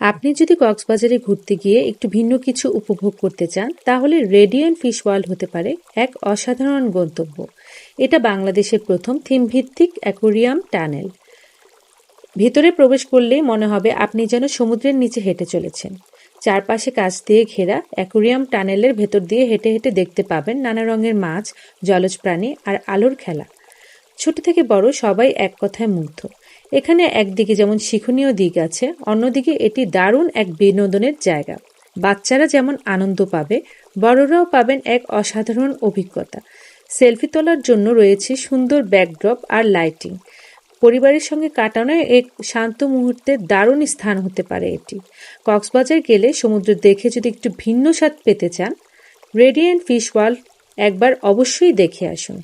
আপনি যদি কক্সবাজারে ঘুরতে গিয়ে একটু ভিন্ন কিছু উপভোগ করতে চান, তাহলে রেডিয়েন্ট ফিশ ওয়ার্ল্ড হতে পারে এক অসাধারণ গন্তব্য। এটা বাংলাদেশের প্রথম থিমভিত্তিক অ্যাকোরিয়াম টানেল। ভেতরে প্রবেশ করলেই মনে হবে আপনি যেন সমুদ্রের নিচে হেঁটে চলেছেন। চারপাশে কাচ দিয়ে ঘেরা অ্যাকোরিয়াম টানেলের ভেতর দিয়ে হেঁটে হেঁটে দেখতে পাবেন নানা রঙের মাছ, জলজ প্রাণী আর আলোর খেলা। ছোট থেকে বড় সবাই এক কথায় মুগ্ধ। এখানে একদিকে যেমন শিক্ষণীয় দিক আছে, অন্যদিকে এটি দারুণ এক বিনোদনের জায়গা। বাচ্চারা যেমন আনন্দ পাবে, বড়রাও পাবেন এক অসাধারণ অভিজ্ঞতা। সেলফি তোলার জন্য রয়েছে সুন্দর ব্যাকড্রপ আর লাইটিং। পরিবারের সঙ্গে কাটানো এক শান্ত মুহূর্তে দারুণ স্থান হতে পারে এটি। কক্সবাজার গেলে সমুদ্র দেখে যদি একটু ভিন্ন স্বাদ পেতে চান, রেডিয়েন্ট ফিশ ওয়ার্ল্ড একবার অবশ্যই দেখে আসুন।